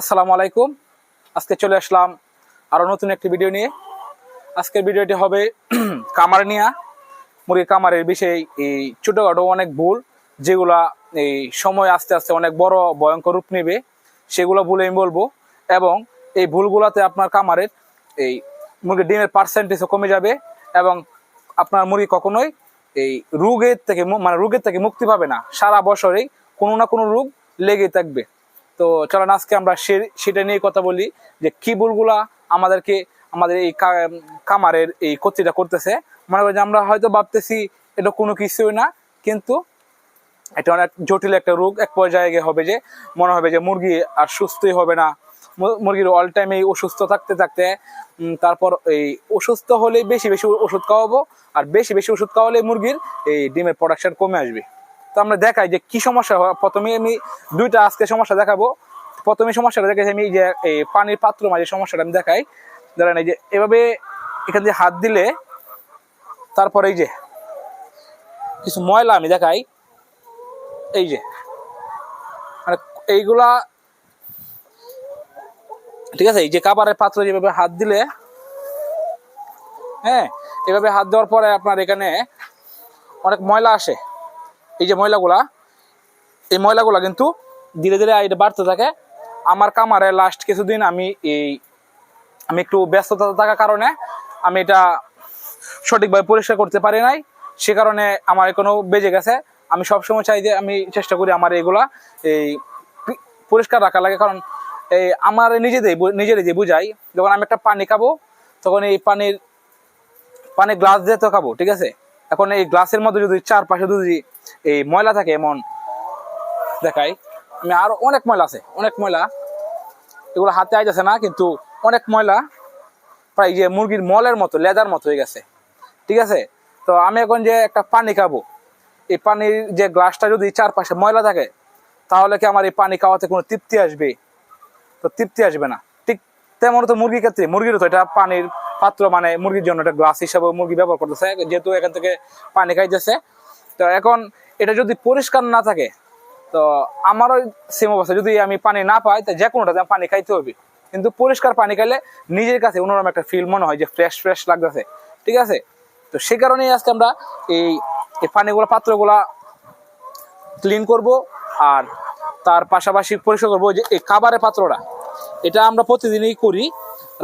আসসালামু আলাইকুম। আজকে চলে আসলাম আরও নতুন একটি ভিডিও নিয়ে। আজকের ভিডিওটি হবে কামার নিয়া মুরগির কামারের বিষয়ে এই ছোটোখাটো অনেক ভুল, যেগুলা এই সময় আস্তে আস্তে অনেক বড় ভয়ঙ্কর রূপ নেবে, সেগুলো ভুলে আমি বলব। এবং এই ভুলগুলোতে আপনার কামারের এই মুরগির ডিমের পার্সেন্টেজও কমে যাবে এবং আপনার মুরগি কখনোই এই রোগের থেকে মানে রোগের থেকে মুক্তি পাবে না। সারা বছরেই কোনো না কোনো রোগ লেগে থাকবে। তো চলেন, আজকে আমরা সেটা নিয়ে কথা বলি যে কি ভুলগুলা আমাদেরকে আমাদের এই কামারের এই ক্ষতিটা করতেছে। মনে করি যে আমরা হয়তো ভাবতেছি এটা কোনো কিছুই না, কিন্তু এটা অনেক জটিল একটা রোগ। এক পর্যায়ে গিয়ে হবে যে, মনে হবে যে মুরগি আর সুস্থই হবে না। মুরগির অল টাইম এই অসুস্থ থাকতে থাকতে তারপর এই অসুস্থ হলে বেশি বেশি ওষুধ খাওয়াবো, আর বেশি বেশি ওষুধ খাওয়ালে মুরগির এই ডিমের প্রোডাকশন কমে আসবে। তো আমরা দেখাই যে কি সমস্যা হয়। প্রথমে আমি দুইটা আজকে সমস্যা দেখাবো। প্রথমে সমস্যাটা দেখাই আমি যে, এই পানির পাত্র মাঝে সমস্যাটা আমি দেখাই। ধরেন এই যে, এভাবে এখান দিয়ে হাত দিলে তারপর এই যে, কিছু ময়লা আমি দেখাই। এই যে মানে এইগুলা, ঠিক আছে? এই যে কাবারের পাত্র যেভাবে হাত দিলে হ্যাঁ? এভাবে হাত দেওয়ার পরে আপনার এখানে অনেক ময়লা আসে। এই যে ময়লাগুলা, এই ময়লাগুলা কিন্তু ধীরে ধীরে এটা বাড়তে থাকে। আমার কামারে লাস্ট কিছুদিন আমি এই, আমি একটু ব্যস্ততা থাকার কারণে আমি এটা সঠিকভাবে পরিষ্কার করতে পারি নাই। সে কারণে আমার এখনও বেজে গেছে। আমি সবসময় চাই যে আমি চেষ্টা করি আমার এগুলা এই পরিষ্কার রাখা লাগে। কারণ এই আমার নিজেদের নিজেরই যে বুঝাই, যখন আমি একটা পানি খাব, তখন এই পানির পানি গ্লাস দিয়ে তো খাব, ঠিক আছে? এখন এই গ্লাসের মধ্যে যদি চারপাশে যদি এই ময়লা থাকে এমন দেখাই, আমি আরও অনেক ময়লা আছে, অনেক ময়লা। এগুলো হাতে আইতেছে না, কিন্তু অনেক ময়লা প্রায় যে মুরগির মলের মতো লেদার মতো হয়ে গেছে। ঠিক আছে? তো আমি এখন যে একটা পানি খাব, এই পানির যে গ্লাসটা যদি চারপাশে ময়লা থাকে, তাহলে কি আমার এই পানি খাওয়াতে কোনো তৃপ্তি আসবে? তো তৃপ্তি আসবে না। তেমন তো মুরগির ক্ষেত্রে, মুরগিরও তো এটা পানির পাত্র মানে মুরগির জন্য একটা গ্লাস হিসাবে মুরগি ব্যবহার করতেছে, যেহেতু এখান থেকে পানি খাইতেছে। তো এখন এটা যদি পরিষ্কার না থাকে, তো আমারও সেম অবস্থা। যদি আমি পানি না পাই, তো যে কোনোটাতে পানি খাইতে হবে। কিন্তু পরিষ্কার পানি খাইলে নিজের কাছে অন্যরকম একটা ফিল মনে হয় যে ফ্রেশ ফ্রেশ লাগতেছে। ঠিক আছে? তো সেই কারণেই আজকে আমরা এই পানিগুলো, পাত্রগুলা ক্লিন করব, আর তার পাশাপাশি পরিষ্কার করব যে এই খাবারের পাত্রটা। এটা আমরা প্রতিদিনই করি।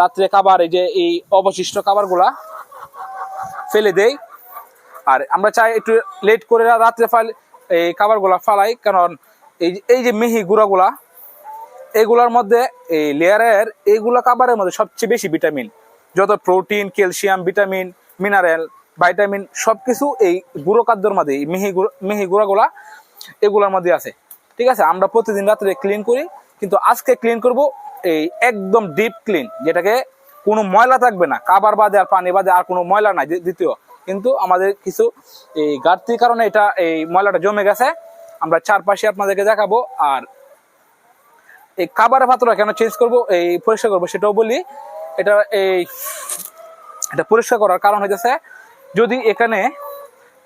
রাত্রে খাবার, এই যে এই অবশিষ্ট খাবারগুলা ফেলে দেই। আর আমরা চাই একটু লেট করে রাত্রে ফাল এই খাবারগুলা ফালাই, কারণ এই এই যে মিহি গুঁড়াগুলা, এগুলার মধ্যে এই লেয়ারের এইগুলা খাবারের মধ্যে সবচেয়ে বেশি ভিটামিন যত protein calcium vitamin mineral vitamin সবকিছু এই গুঁড়ো খাদ্যর মধ্যে মিহি গুঁড়ো মিহি গুঁড়াগুলা এগুলোর মধ্যে আছে। ঠিক আছে? আমরা প্রতিদিন রাত্রে ক্লিন করি। কিন্তু আজকে ক্লিন করব এই একদম ডিপ ক্লিন যেটাকে কোনো ময়লা থাকবে না। কাবার বাদে আর পানি বাদে আর কোনো ময়লা নাই দ্বিতীয়। কিন্তু আমাদের কিছু এই ঘাটতির কারণে এটা এই ময়লাটা জমে গেছে। আমরা চারপাশে আপনাদেরকে দেখাবো। আর এই খাবারের পাত্রটা কেন চেঞ্জ করব, এই পরিষ্কার করব সেটাও বলি। এটা এই, এটা পরিষ্কার করার কারণ হইতেছে, যদি এখানে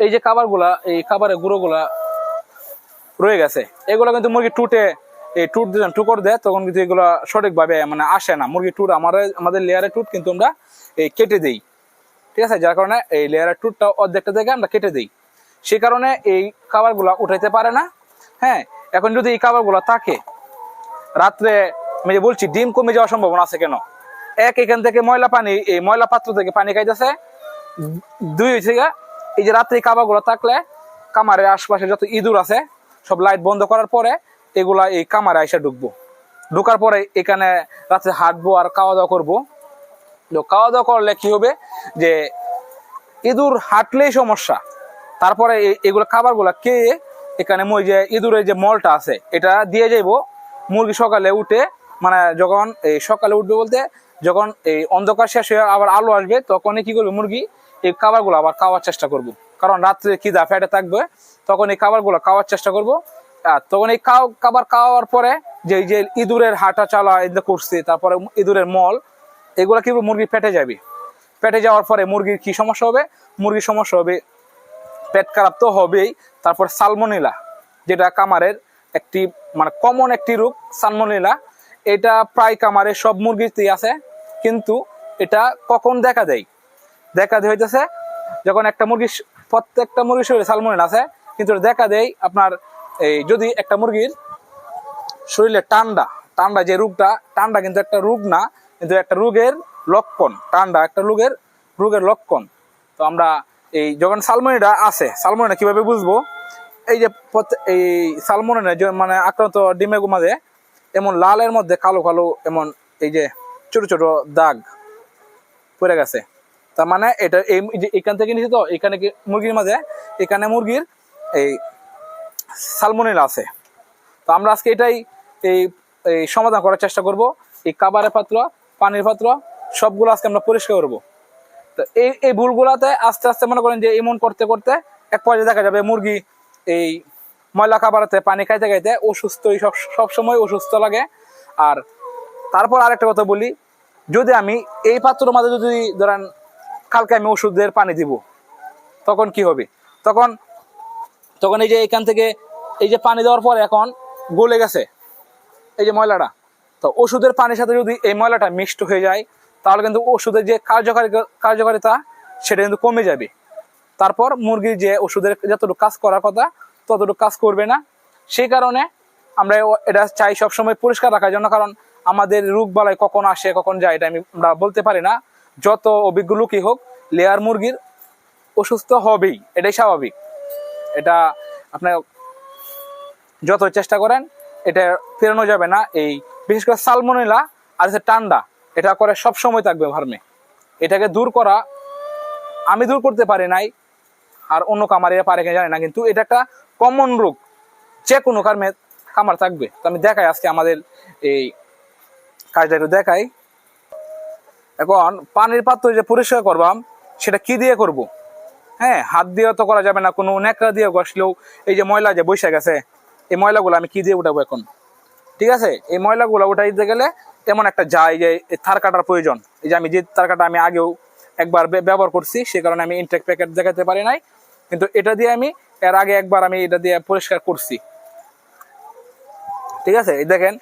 এই যে খাবারগুলা এই খাবারের গুঁড়োগুলা রয়ে গেছে, এগুলো কিন্তু মুরগি টুটে এই টুট দিলাম টুকর দেয়, তখন কিন্তু এগুলো সঠিকভাবে মানে আসে না। মুরগি টুট আমাদের আমাদের লেয়ারের টুট কিন্তু আমরা এই কেটে দিই। ঠিক আছে? যার কারণে এই লেয়ারের টুটটা অর্ধেকটা থেকে আমরা কেটে দিই। সেই কারণে এই খাবারগুলো উঠাইতে পারে না। হ্যাঁ? এখন যদি এই খাবারগুলো থাকে, রাত্রে আমি যে বলছি, ডিম কমে যাওয়ার সম্ভাবনা আছে কেন? এক এখান থেকে ময়লা পানি, এই ময়লা পাত্র থেকে পানি খাইতেছে। দুই হচ্ছে এই যে রাত্রে খাবারগুলো থাকলে কামারের আশপাশে যত ইঁদুর আছে, সব লাইট বন্ধ করার পরে এগুলা এই কামারে আইসা ঢুকবো। ঢোকার পরে এখানে রাত্রে হাঁটবো আর খাওয়া দাওয়া করব। তো খাওয়া দাওয়া করলে কি হবে? যে ইঁদুর হাঁটলেই সমস্যা। তারপরে এগুলো খাবারগুলো কে এখানে মই যে ইঁদুরের যে মলটা আছে, এটা দিয়ে যাইবো। মুরগি সকালে উঠে মানে যখন এই সকালে উঠবে বলতে, যখন এই অন্ধকার শেষ হয়ে আবার আলো আসবে, তখনই কি করবে মুরগি? এই খাবারগুলো আবার খাওয়ার চেষ্টা করব। কারণ রাত্রে খিদা ফেটে থাকবে, তখন এই খাবারগুলো খাওয়ার চেষ্টা করব। তখন এই খাবার খাওয়ার পরে যে যে ইঁদুরের হাঁটা চালা এগুলো করছে, তারপরে ইঁদুরের মল, এগুলো কি মুরগি পেটে যাবে? পেটে যাওয়ার পরে মুরগির কি সমস্যা হবে? মুরগির সমস্যা হবে, পেট খারাপ তো হবেই। তারপর সালমোনিলা, যেটা কামারের একটি মানে কমন একটি রোগ, সালমোনিলা। এটা প্রায় কামারে সব মুরগিতেই আছে, কিন্তু এটা কখন দেখা দেয়? দেখা দেয় হইতেছে যখন একটা মুরগি প্রত্যেকটা মুরগির শরীরে সালমোনেল আছে, কিন্তু এটা দেখা দেয় আপনার এই যদি একটা মুরগির শরীরে টান্ডা টান্ডা যে রোগটা টান্ডা কিন্তু একটা রোগ না, কিন্তু একটা রোগের লক্ষণ টান্ডা একটা রোগের রোগের লক্ষণ। তো আমরা এই যখন সালমোনিটা আছে সালমোনিটা কীভাবে বুঝব? এই যে এই সালমোনিটা মানে আক্রান্ত ডিমের মাঝে এমন লালের মধ্যে কালো কালো এমন এই যে ছোট ছোট দাগ পড়ে গেছে। তার মানে এটা এই এখান থেকে নিচে তো, এখানে মুরগির মাঝে? এখানে মুরগির এই সালমোনিল আছে। তো আমরা আজকে এটাই এই সমাধান করার চেষ্টা করব। এই কাবারের পাত্র, পানির পাত্র, সবগুলো আজকে আমরা পরিষ্কার করব। তো এই এই ভুলগুলাতে আস্তে আস্তে মনে করেন যে এমন করতে করতে এক পর্যায়ে দেখা যাবে মুরগি এই ময়লা খাবারেতে পানি খাইতে খাইতে অসুস্থ সব সবসময় অসুস্থ লাগে। আর তারপর আরেকটা কথা বলি, যদি আমি এই পাত্রের মাঝে যদি ধরেন কালকে আমি ওষুধের পানি দিব, তখন কি হবে? তখন তখন এই যে এখান থেকে এই যে পানি দেওয়ার পর এখন গলে গেছে। এই যে ময়লাটা। তো ওষুধের পানির সাথে যদি এই ময়লাটা মিক্সড হয়ে যায়, তাহলে কিন্তু ওষুধের যে কার্যকারী কার্যকারিতা, সেটা কিন্তু কমে যাবে। তারপর মুরগির যে ওষুধের যতটুকু কাজ করার কথা, ততটুকু কাজ করবে না। সেই কারণে আমরা এটা চাই সবসময় পরিষ্কার রাখার জন্য, কারণ আমাদের রোগ বালাই কখন আসে, কখন যায়, এটা আমি আমরা বলতে পারি না। যত অভিজ্ঞ লোকই হোক, লেয়ার মুরগির অসুস্থ হবেই, এটাই স্বাভাবিক। এটা আপনার যত চেষ্টা করেন, এটা ফেরানো যাবে না। এই বিশেষ করে সালমোনেলা আর হচ্ছে টান্ডা এটা করে সব সময় থাকবে ভার্মে এটাকে দূর করা আমি দূর করতে পারি নাই, আর অন্য কামারিরা পারে কিনা জানি না, কিন্তু এটা একটা কমন রোগ। যে কোনো কারমে কামার থাকবে। তো আমি দেখাই আজকে আমাদের এই কাজটা একটু দেখাই। এখন পানির পাত্র যে পরিষ্কার করবাম, সেটা কি দিয়ে করব? হ্যাঁ হাত দিয়ে তো করা যাবে না, কোনো নেকড়া দিয়ে ঘষলেও এই যে ময়লা যে বসে গেছে এই ময়লাগুলো আমি কি দিয়ে উঠাবো এখন? ঠিক আছে? এই ময়লাগুলো উঠাইতে গেলে এমন একটা যায় যে থার কাটার প্রয়োজন। এই যে আমি যে তার কাটা আমি আগেও একবার ব্যবহার করছি, সে কারণে আমি ইনটেক প্যাকেট দেখাতে পারি নাই। কিন্তু এটা দিয়ে আমি এর আগে একবার আমি এটা দিয়ে পরিষ্কার করছি। ঠিক আছে? এই দেখেন,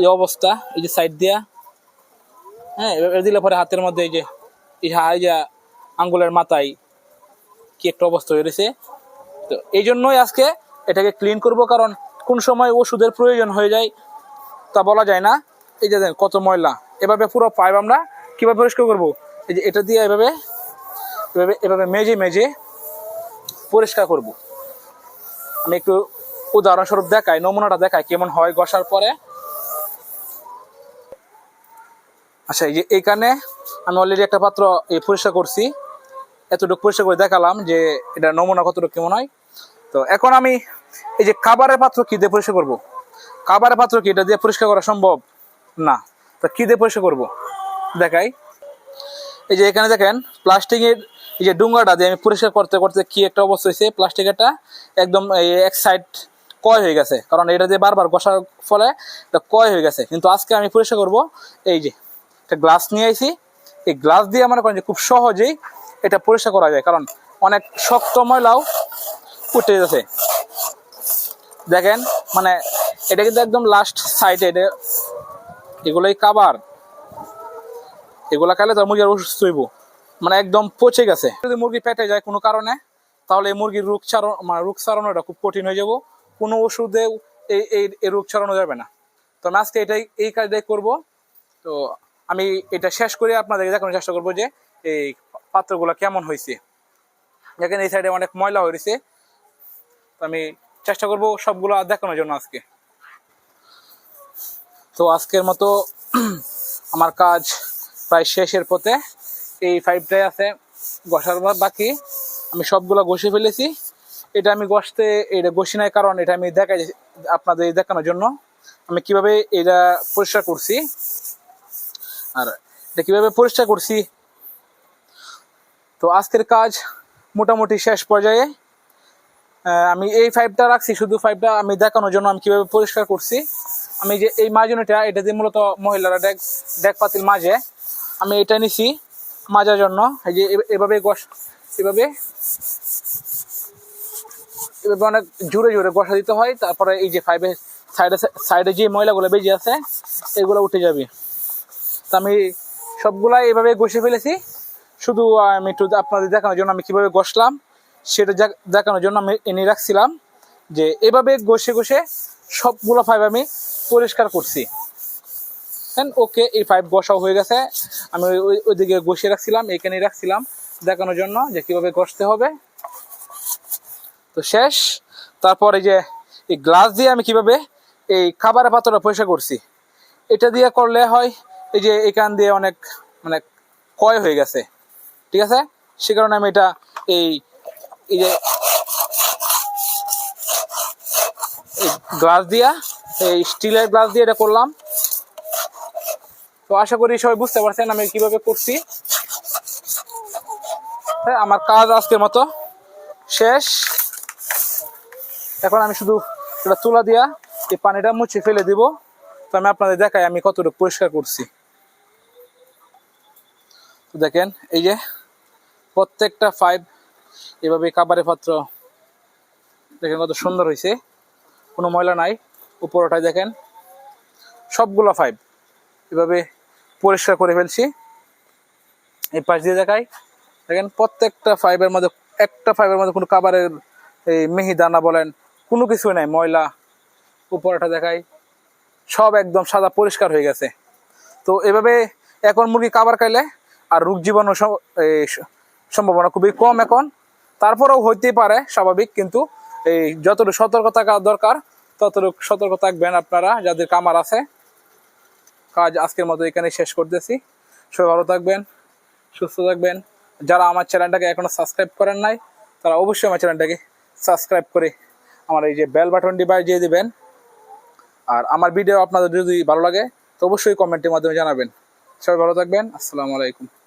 এই অবস্থা, এই যে সাইড দিয়া। হ্যাঁ এবার দিলে পরে হাতের মধ্যে এই যে এই যে আঙ্গুলের মাথায় কি একটা অবস্থা হয়ে রয়েছে। তো এই জন্যই আজকে এটাকে ক্লিন করব, কারণ কোন সময় ওষুধের প্রয়োজন হয়ে যায় তা বলা যায় না। এই যে কত ময়লা। এভাবে পুরো পাইপ আমরা কীভাবে পরিষ্কার করব? এই যে এটা দিয়ে এভাবে এভাবে এভাবে মেজে মেজে পরিষ্কার করব। আমি একটু উদাহরণস্বরূপ দেখাই, নমুনাটা দেখাই কেমন হয় ঘষার পরে। আচ্ছা এই যে এইখানে আমি অলরেডি একটা পাত্র এই পরিষ্কার করছি। এতটুকু পরিষ্কার করে দেখালাম যে এটা নমুনা কতটুকু কেমন হয়। তো এখন আমি এই যে খাবারের পাত্র কি দিয়ে পরিষ্কার করব? খাবারের পাত্র কি? এটা দিয়ে পরিষ্কার করা সম্ভব? না। তো কি দিয়ে পরিষ্কার করব? দেখাই। এই যে এখানে দেখেন, প্লাস্টিকের এই যে ডুঙ্গাটা দিয়ে আমি পরিষ্কার করতে করতে কি একটা অবস্থা হয়েছে? প্লাস্টিকেরটা একদম এক সাইড কয় হয়ে গেছে। কারণ এটা দিয়ে বারবার ঘষার ফলে এটা কয় হয়ে গেছে। কিন্তু আজকে আমি পরিষ্কার করব এই যে একটা গ্লাস নিয়ে আইছি। এই গ্লাস দিয়ে মনে করেন যে খুব সহজেই এটা পরিষ্কার করা যায়। কারণ অনেক শক্ত ময়লাও উঠে যাচ্ছে। দেখেন মানে এটা কিন্তু একদম লাস্ট সাইডে এটা। এগুলোই কাবার এগুলা খাইলে তো মুরগি আর অসুস্থ হইব। মানে একদম পচে গেছে। যদি মুরগি পেটে যায় কোনো কারণে, তাহলে এই মুরগির রোগ ছাড়ানো মানে রোগ ছাড়ানোটা খুব কঠিন হয়ে যাব। কোনো ওষুধে এই এই রোগ ছাড়ানো যাবে না। তো আমি আজকে এটাই এই কাজটাই করব। তো আমি এটা শেষ করে আপনাদেরকে দেখানোর চেষ্টা করব যে এই পাত্রগুলো কেমন হয়েছে দেখেন এই সাইডে অনেক ময়লা হয়েছে আমি চেষ্টা করব সবগুলো দেখানোর জন্য আজকে। তো আজকের মতো আমার কাজ প্রায় শেষের পথে। এই ফাইভটাই আছে ঘষার বাকি। আমি সবগুলো ঘষে ফেলেছি। এটা আমি ঘষতে, এটা ঘষি নাই কারণ এটা আমি দেখাই আপনাদের দেখানোর জন্য। আমি কীভাবে এটা পরিষ্কার করছি, আর এটা কীভাবে পরিষ্কার করছি। তো আজকের কাজ মোটামুটি শেষ পর্যায়ে। আমি এই ফাইভটা রাখছি, শুধু ফাইভটা আমি দেখানোর জন্য আমি কীভাবে পরিষ্কার করছি। আমি যে এই মাজনিটা, এটা দিয়ে মূলত মহিলারা ডেক ডেক পাতিল মাঝে আমি এটা নিছি মাজার জন্য। এই যে এভাবে গস এভাবে এভাবে অনেক জোরে জোরে গসা দিতে হয়। তারপরে এই যে ফাইভে সাইডে সাইডে যে ময়লাগুলো বেজে আছে, এগুলো উঠে যাবে। তা আমি সবগুলাই এভাবে ঘষে ফেলেছি। শুধু আমি একটু আপনাদের দেখানোর জন্য আমি কীভাবে ঘষলাম সেটা দেখানোর জন্য আমি এনে রাখছিলাম যে এভাবে ঘষে ঘষে সবগুলো পাইপ আমি পরিষ্কার করছি। ওকে এই পাইপ ঘষাও হয়ে গেছে। আমি ওই- ওই ওইদিকে ঘষে রাখছিলাম এখানে রাখছিলাম, দেখানোর জন্য যে কীভাবে ঘষতে হবে। তো শেষ। তারপর এই যে এই গ্লাস দিয়ে আমি কীভাবে এই খাবারের পাত্রটা পরিষ্কার করছি, এটা দিয়ে করলে হয় এই যে এখান দিয়ে অনেক মানে ক্ষয় হয়ে গেছে। ঠিক আছে? সে কারণে আমি এটা এই এই যে গ্লাস দিয়া এই স্টিলের গ্লাস দিয়ে এটা করলাম। তো আশা করি সবাই বুঝতে পারছেন আমি কীভাবে করছি। হ্যাঁ, আমার কাজ আজকের মতো শেষ। এখন আমি শুধু এটা তুলা দিয়া এই পানিটা মুছে ফেলে দিব। তো আমি আপনাদের দেখাই আমি কতটুকু পরিষ্কার করছি। দেখেন এই যে প্রত্যেকটা ফাইভ এভাবে খাবারের পাত্র দেখেন কত সুন্দর হয়েছে। কোনো ময়লা নাই, উপরটায় দেখেন সবগুলো ফাইভ এভাবে পরিষ্কার করে ফেলছি। এই পাশ দিয়ে দেখাই। দেখেন প্রত্যেকটা ফাইবের মধ্যে, একটা ফাইবের মধ্যে কোনো খাবারের এই মিহি দানা বলেন, কোনো কিছু নাই, ময়লা, উপরটা দেখাই। সব একদম সাদা পরিষ্কার হয়ে গেছে। তো এভাবে এখন মুরগি খাবার খাইলে আর রোগ জীবাণু সম্ভাবনা খুবই কম এখন। তারপরেও হইতেই পারে, স্বাভাবিক, কিন্তু এই যতটুকু সতর্ক থাকা দরকার, ততটুকু সতর্ক থাকবেন আপনারা, যাদের কামার আছে। কাজ আজকের মতো এখানে শেষ করতেছি। সবাই ভালো থাকবেন, সুস্থ থাকবেন। যারা আমার চ্যানেলটাকে এখনও সাবস্ক্রাইব করেন নাই, তারা অবশ্যই আমার চ্যানেলটাকে সাবস্ক্রাইব করে আমার এই যে বেল বাটনটি বাজিয়ে দিবেন। আর আমার ভিডিও আপনাদের যদি ভালো লাগে, তো অবশ্যই কমেন্টের মাধ্যমে জানাবেন। সবাই ভালো থাকবেন, আসসালামু আলাইকুম।